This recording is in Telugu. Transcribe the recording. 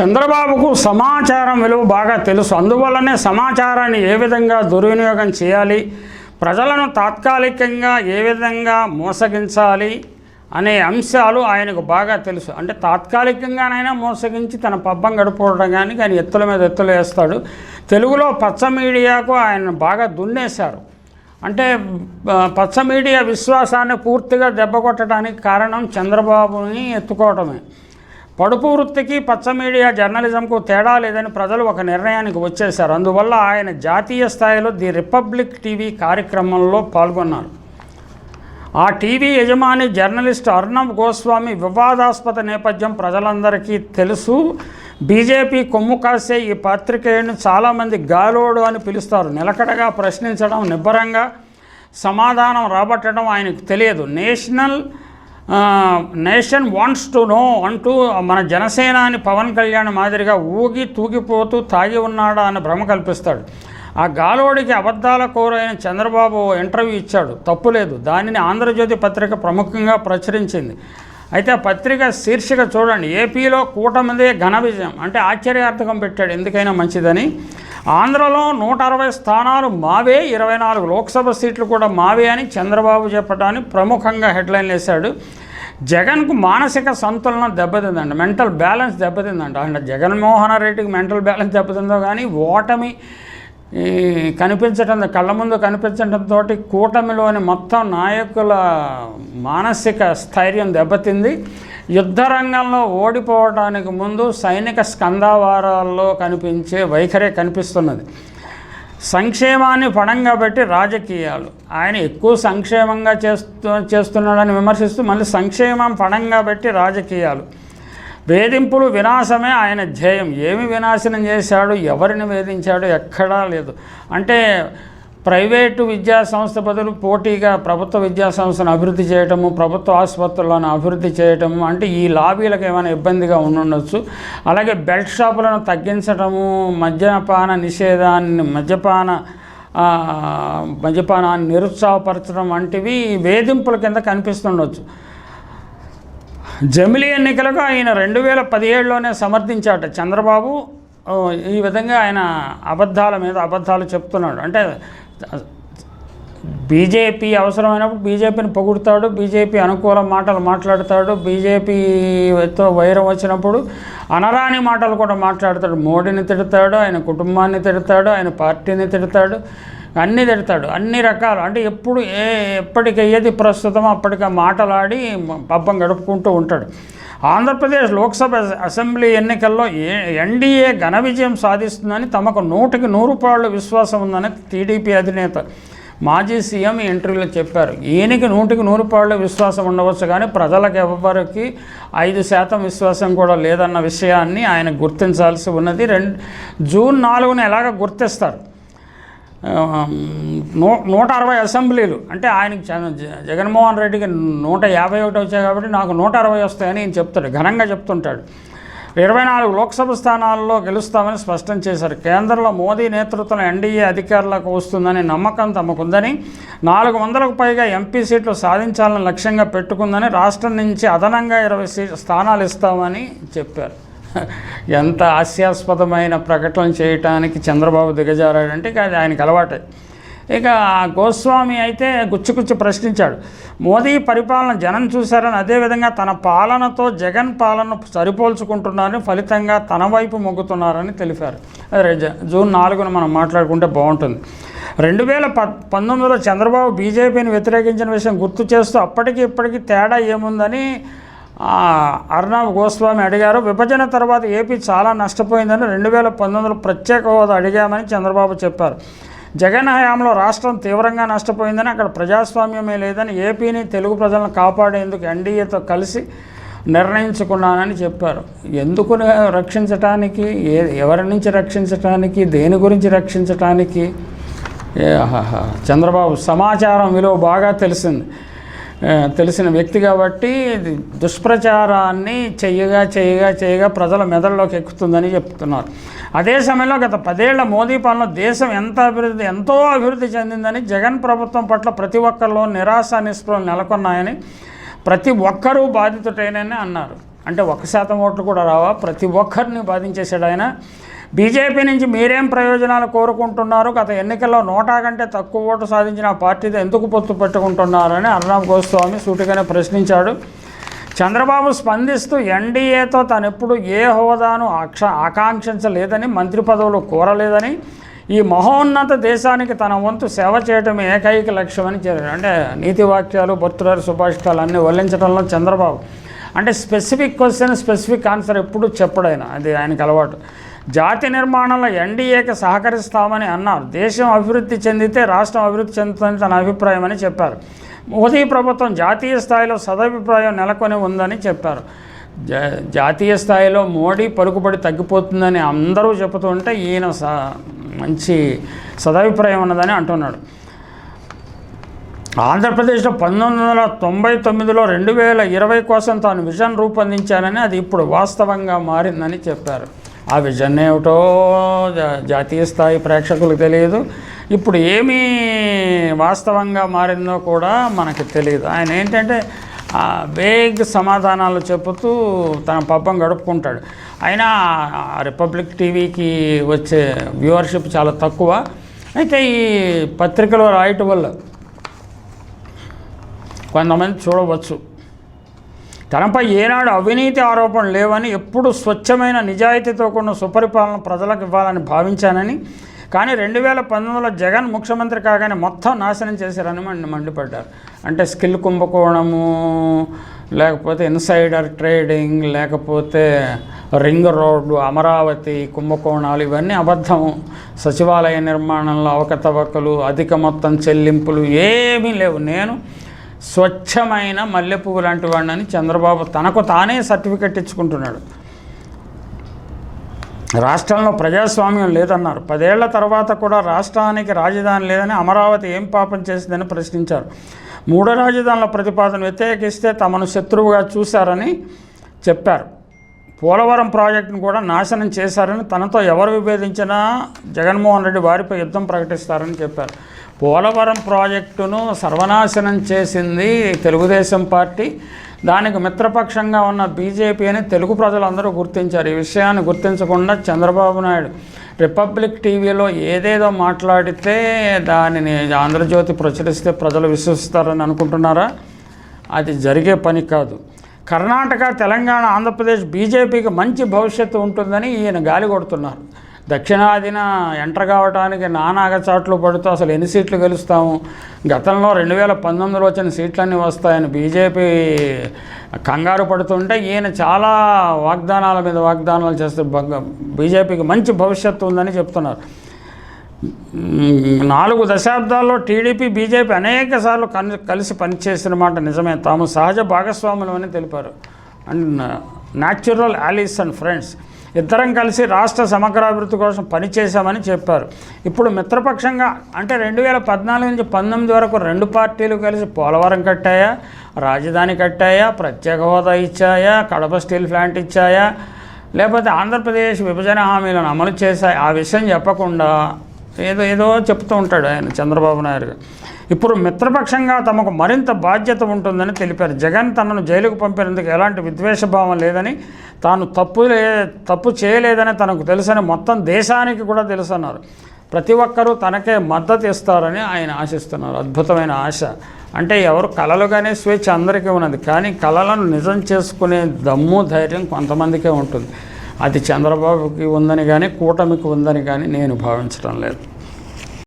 చంద్రబాబుకు సమాచారం విలువ బాగా తెలుసు. అందువల్లనే సమాచారాన్ని ఏ విధంగా దుర్వినియోగం చేయాలి? ప్రజలను తాత్కాలికంగా ఏ విధంగా మోసగించాలి? అనే అంశాలు ఆయనకు బాగా తెలుసు. అంటే తాత్కాలికంగానైనా మోసగించి తన పబ్బం గడుపుకోవడం కానీ కానీ ఎత్తుల మీద ఎత్తులు వేస్తాడు. తెలుగులో పచ్చ మీడియాకు ఆయన బాగా దున్నేశారు. అంటే పచ్చ మీడియా విశ్వాసాన్ని పూర్తిగా దెబ్బ కొట్టడానికి కారణం చంద్రబాబుని ఎత్తుకోవటమే. పడుపు వృత్తికి పచ్చ మీడియా జర్నలిజంకు తేడా లేదని ప్రజలు ఒక నిర్ణయానికి వచ్చేశారు. అందువల్ల ఆయన జాతీయ స్థాయిలో ది రిపబ్లిక్ టీవీ కార్యక్రమంలో పాల్గొన్నారు. ఆ టీవీ యజమాని జర్నలిస్ట్ అర్ణబ్ గోస్వామి వివాదాస్పద నేపథ్యం ప్రజలందరికీ తెలుసు. బీజేపీ కొమ్ము కాసే ఈ పత్రికేయుని చాలామంది గాలోడు అని పిలుస్తారు. నిలకడగా ప్రశ్నించడం నిబ్బరంగా సమాధానం రాబట్టడం ఆయనకు తెలియదు. National nation wants to know అంటూ మన జనసేనాని పవన్ కళ్యాణ్ మాదిరిగా ఊగి తూగిపోతూ తాగి ఉన్నాడా అని భ్రమ కల్పిస్తాడు. ఆ గాలోడికి అబద్ధాల కోరైన చంద్రబాబు ఇంటర్వ్యూ ఇచ్చాడు. తప్పులేదు దానిని ఆంధ్రజ్యోతి పత్రిక ప్రముఖంగా ప్రచురించింది. అయితే ఆ పత్రిక శీర్షిక చూడండి. ఏపీలో కూటమిదే ఘన విజయం. అంటే ఆశ్చర్యార్థకం పెట్టాడు. ఎందుకైనా మంచిదని. ఆంధ్రలో నూట అరవై స్థానాలు మావే ఇరవై నాలుగు లోక్సభ సీట్లు కూడా మావే అని చంద్రబాబు చెప్పడానికి ప్రముఖంగా హెడ్లైన్ వేశాడు. జగన్కు మానసిక సంతులనం దెబ్బతిందండి మెంటల్ బ్యాలెన్స్ దెబ్బతిందంట. అంటే జగన్మోహన్ రెడ్డికి మెంటల్ బ్యాలెన్స్ దెబ్బతిందో కానీ ఓటమి ఈ కనిపించటం కళ్ళ ముందు కనిపించడంతో కూటమిలోని మొత్తం నాయకుల మానసిక స్థైర్యం దెబ్బతింది. యుద్ధ రంగంలో ఓడిపోవడానికి ముందు సైనిక స్కందావారాల్లో కనిపించే వైఖరే కనిపిస్తున్నది. సంక్షేమాన్ని పణంగా పెట్టి రాజకీయాలు. ఆయన ఎక్కువ సంక్షేమంగా చేస్తూ చేస్తున్నాడని విమర్శిస్తూ మళ్ళీ సంక్షేమం పణంగా పెట్టి రాజకీయాలు. వేధింపులు వినాశమే ఆయన ధ్యేయం. ఏమి వినాశనం చేశాడు ఎవరిని వేధించాడు ఎక్కడా లేదు. అంటే ప్రైవేటు విద్యా సంస్థ బదులు పోటీగా ప్రభుత్వ విద్యా సంస్థను అభివృద్ధి చేయటము ప్రభుత్వ ఆసుపత్రులను అభివృద్ధి చేయటము అంటే ఈ లాబీలకు ఏమైనా ఇబ్బందిగా ఉండొచ్చు. అలాగే బెల్ట్ షాపులను తగ్గించటము మద్యపాన నిషేధాన్ని మద్యపాన మద్యపానాన్ని నిరుత్సాహపరచడం వంటివి వేధింపుల కింద కనిపిస్తుండొచ్చు. జమిలీ ఎన్నికలకు ఆయన రెండు వేల పదిహేడులోనే సమర్థించాట. చంద్రబాబు ఈ విధంగా ఆయన అబద్ధాల మీద అబద్ధాలు చెప్తున్నాడు. అంటే బీజేపీ అవసరమైనప్పుడు బీజేపీని పొగుడుతాడు బీజేపీ అనుకూల మాటలు మాట్లాడతాడు బీజేపీతో వైరం వచ్చినప్పుడు అనరాని మాటలు కూడా మాట్లాడతాడు. మోడీని తిడతాడు ఆయన కుటుంబాన్ని తిడతాడు ఆయన పార్టీని తిడతాడు. అన్నీ తిడతాడు అన్ని రకాలు. అంటే ఎప్పుడు ఏ ఎప్పటికయ్యేది ఏది ప్రస్తుతం అప్పటికి మాటలాడి పబ్బం గడుపుకుంటూ ఉంటాడు. ఆంధ్రప్రదేశ్ లోక్సభ అసెంబ్లీ ఎన్నికల్లో ఏ ఎన్డీఏ ఘన విజయం సాధిస్తుందని తమకు నూటికి నూరు పాళ్ళు విశ్వాసం ఉందని టీడీపీ అధినేత మాజీ సీఎం ఈ ఇంటర్వ్యూలో చెప్పారు. ఈయనకి నూటికి నూరు పాళ్ళు విశ్వాసం ఉండవచ్చు కానీ ప్రజలకు ఎవరికి ఐదు శాతం విశ్వాసం కూడా లేదన్న విషయాన్ని ఆయన గుర్తించాల్సి ఉన్నది. రెండు జూన్ నాలుగున ఎలాగ గుర్తిస్తారు? నూ నూట అరవై అసెంబ్లీలు. అంటే ఆయనకి జగన్మోహన్ రెడ్డికి నూట యాభై ఒకటి వచ్చాయి కాబట్టి నాకు నూట అరవై వస్తాయని ఈయన చెప్తాడు ఘనంగా చెప్తుంటాడు. ఇరవై నాలుగు లోక్సభ స్థానాల్లో గెలుస్తామని స్పష్టం చేశారు. కేంద్రంలో మోదీ నేతృత్వంలో ఎన్డీఏ అధికారులకు వస్తుందని నమ్మకం తమకుందని నాలుగు వందలకు పైగా ఎంపీ సీట్లు సాధించాలని లక్ష్యంగా పెట్టుకుందని రాష్ట్రం నుంచి అదనంగా ఇరవై సీ స్థానాలు ఇస్తామని చెప్పారు. ఎంత హాస్యాస్పదమైన ప్రకటన చేయటానికి చంద్రబాబు దిగజారాడంటే ఇక అది ఆయనకు అలవాటే. ఇక గోస్వామి అయితే గుచ్చుగుచ్చు ప్రశ్నించాడు. మోదీ పరిపాలన జనం చూశారని అదేవిధంగా తన పాలనతో జగన్ పాలన సరిపోల్చుకుంటున్నారని ఫలితంగా తన వైపు మొగ్గుతున్నారని తెలిపారు. జూన్ నాలుగున మనం మాట్లాడుకుంటే బాగుంటుంది. రెండు వేల పంతొమ్మిదిలో చంద్రబాబు బీజేపీని వ్యతిరేకించిన విషయం గుర్తు చేస్తూ అప్పటికి ఇప్పటికి తేడా ఏముందని అర్ణబ్ గోస్వామి అడిగారు విభజన తర్వాత ఏపీ చాలా నష్టపోయిందని రెండు వేల పంతొమ్మిదిలో ప్రత్యేక హోదా అడిగామని చంద్రబాబు చెప్పారు. జగన్ హయాంలో రాష్ట్రం తీవ్రంగా నష్టపోయిందని అక్కడ ప్రజాస్వామ్యమే లేదని ఏపీని తెలుగు ప్రజలను కాపాడేందుకు ఎన్డీఏతో కలిసి నిర్ణయించుకున్నానని చెప్పారు. ఎందుకు రక్షించటానికి ఏ ఎవరి నుంచి రక్షించటానికి దేని గురించి రక్షించటానికి? చంద్రబాబు సమాచారం విలువ బాగా తెలిసింది. తెలిసిన వ్యక్తి కాబట్టి దుష్ప్రచారాన్ని చేయగా చేయగా చేయగా ప్రజల మెదడులోకి ఎక్కుతుందని చెప్తున్నారు. అదే సమయంలో గత పదేళ్ళ మోదీ పాలన దేశం ఎంత అభివృద్ధి ఎంతో అభివృద్ధి చెందిందని జగన్ ప్రభుత్వం పట్ల ప్రతి ఒక్కరిలో నిరాశ నిస్పృహలు నెలకొన్నాయని ప్రతి ఒక్కరూ బాధితుడైనని అన్నారు. అంటే ఒక శాతం ఓట్లు కూడా రావా? ప్రతి ఒక్కరిని బాధించేశాడు ఆయన. బీజేపీ నుంచి మీరేం ప్రయోజనాలు కోరుకుంటున్నారు? గత ఎన్నికల్లో నోటా కంటే తక్కువ ఓటు సాధించిన పార్టీతో ఎందుకు పొత్తు పెట్టుకుంటున్నారని అర్ణబ్ గోస్వామి సూటిగానే ప్రశ్నించాడు. చంద్రబాబు స్పందిస్తూ ఎన్డీఏతో తనెప్పుడు ఏ హోదాను ఆక్ష ఆకాంక్షించలేదని మంత్రి పదవులు కోరలేదని ఈ మహోన్నత దేశానికి తన వంతు సేవ చేయటం ఏకైక లక్ష్యమని చెప్పారు. అంటే నీతి వాక్యాలు భర్తృహారి సుభాషితాలు అన్నీ వల్లించడంలో చంద్రబాబు. అంటే స్పెసిఫిక్ క్వశ్చన్ స్పెసిఫిక్ ఆన్సర్ ఎప్పుడు చెప్పడైనా అది ఆయనకు అలవాటు. జాతి నిర్మాణంలో ఎన్డీఏకి సహకరిస్తామని అన్నారు. దేశం అభివృద్ధి చెందితే రాష్ట్రం అభివృద్ధి చెందుతుందని తన అభిప్రాయం అని చెప్పారు. మోదీ ప్రభుత్వం జాతీయ స్థాయిలో సదభిప్రాయం నెలకొని ఉందని చెప్పారు. జాతీయ స్థాయిలో మోడీ పలుకుబడి తగ్గిపోతుందని అందరూ చెబుతుంటే ఈయన స మంచి సదభిప్రాయం ఉన్నదని అంటున్నాడు. ఆంధ్రప్రదేశ్లో పంతొమ్మిది వందల తొంభై తొమ్మిదిలో రెండు వేల ఇరవై కోసం తాను విజన్ రూపొందించానని అది ఇప్పుడు వాస్తవంగా మారిందని చెప్పారు. ఆ విజన్ ఏమిటో జాతీయ స్థాయి ప్రేక్షకులకు తెలియదు. ఇప్పుడు ఏమీ వాస్తవంగా మారిందో కూడా మనకు తెలియదు. ఆయన ఏంటంటే వేగ్ సమాధానాలు చెబుతూ తన పబ్బం గడుపుకుంటాడు. అయినా రిపబ్లిక్ టీవీకి వచ్చే వ్యూవర్షిప్ చాలా తక్కువ. అయితే ఈ పత్రికలో రాయటం వల్ల కొంతమంది చూడవచ్చు. తనపై ఏనాడు అవినీతి ఆరోపణలు లేవని ఎప్పుడు స్వచ్ఛమైన నిజాయితీతో కూడిన సుపరిపాలన ప్రజలకు ఇవ్వాలని భావించానని. కానీ రెండు వేల పంతొమ్మిదిలో జగన్ ముఖ్యమంత్రి కాగానే మొత్తం నాశనం చేశారని మండి మండిపడ్డారు. అంటే స్కిల్ కుంభకోణము లేకపోతే ఇన్సైడర్ ట్రేడింగ్ లేకపోతే రింగ్ రోడ్డు అమరావతి కుంభకోణాలు ఇవన్నీ అబద్ధము. సచివాలయ నిర్మాణంలో అవకతవకలు అధిక మొత్తం చెల్లింపులు ఏమీ లేవు. నేను స్వచ్ఛమైన మల్లెపువ్వు లాంటి వాడినని చంద్రబాబు తనకు తానే సర్టిఫికెట్ ఇచ్చుకుంటున్నాడు. రాష్ట్రంలో ప్రజాస్వామ్యం లేదన్నారు. పదేళ్ళ తర్వాత కూడా రాష్ట్రానికి రాజధాని లేదని అమరావతి ఏం పాపం చేసిందని ప్రశ్నించారు. మూడో రాజధానుల ప్రతిపాదన వ్యతిరేకిస్తే తమను శత్రువుగా చూశారని చెప్పారు. పోలవరం ప్రాజెక్టును కూడా నాశనం చేశారని తనతో ఎవరు విభేదించినా జగన్మోహన్ రెడ్డి వారిపై యుద్ధం ప్రకటిస్తారని చెప్పారు. పోలవరం ప్రాజెక్టును సర్వనాశనం చేసింది తెలుగుదేశం పార్టీ. దానికి మిత్రపక్షంగా ఉన్న బీజేపీ అని తెలుగు ప్రజలందరూ గుర్తించారు. ఈ విషయాన్ని గుర్తించకుండా చంద్రబాబు నాయుడు రిపబ్లిక్ టీవీలో ఏదేదో మాట్లాడితే దానిని ఆంధ్రజ్యోతి ప్రచురిస్తే ప్రజలు విశ్వసిస్తారని అనుకుంటున్నారా? అది జరిగే పని కాదు. కర్ణాటక తెలంగాణ ఆంధ్రప్రదేశ్ బీజేపీకి మంచి భవిష్యత్తు ఉంటుందని ఈయన గాలి కొడుతున్నారు. దక్షిణాదిన ఎంటర్ కావడానికి నానాగచాట్లు పడుతూ అసలు ఎన్ని సీట్లు గెలుస్తాము? గతంలో రెండు వేల పంతొమ్మిదిలో వచ్చిన సీట్లన్నీ వస్తాయని బీజేపీ కంగారు పడుతుంటే ఈయన చాలా వాగ్దానాల మీద వాగ్దానాలు చేస్తే బీజేపీకి మంచి భవిష్యత్తు ఉందని చెప్తున్నారు. నాలుగు దశాబ్దాల్లో టీడీపీ బీజేపీ అనేక సార్లు కన్ కలిసి పనిచేసిన మాట నిజమే. తాము సహజ భాగస్వాములు అని తెలిపారు. And natural allies and friends ఇద్దరం కలిసి రాష్ట్ర సమగ్రాభివృద్ధి కోసం పనిచేశామని చెప్పారు. ఇప్పుడు మిత్రపక్షంగా అంటే రెండు వేల పద్నాలుగు నుంచి పంతొమ్మిది వరకు రెండు పార్టీలు కలిసి పోలవరం కట్టాయా రాజధాని కట్టాయా ప్రత్యేక హోదా ఇచ్చాయా కడప స్టీల్ ప్లాంట్ ఇచ్చాయా లేకపోతే ఆంధ్రప్రదేశ్ విభజన హామీలను అమలు చేశాయి? ఆ విషయం చెప్పకుండా ఏదో ఏదో చెప్తూ ఉంటాడు ఆయన చంద్రబాబు నాయుడు ఇప్పుడు మిత్రపక్షంగా తమకు మరింత బాధ్యత ఉంటుందని తెలిపారు. జగన్ తనను జైలుకు పంపినందుకు ఎలాంటి విద్వేషభావం లేదని తాను తప్పు తప్పు చేయలేదని తనకు తెలుసని మొత్తం దేశానికి కూడా తెలుసన్నారు. ప్రతి ఒక్కరూ తనకే మద్దతు ఇస్తారని ఆయన ఆశిస్తున్నారు. అద్భుతమైన ఆశ. అంటే ఎవరు కళలుగానే స్వేచ్ఛ అందరికీ ఉన్నది. కానీ కళలను నిజం చేసుకునే దమ్ము ధైర్యం కొంతమందికే ఉంటుంది. అది చంద్రబాబుకి ఉందని కానీ కూటమికి ఉందని కానీ నేను భావించడం లేదు.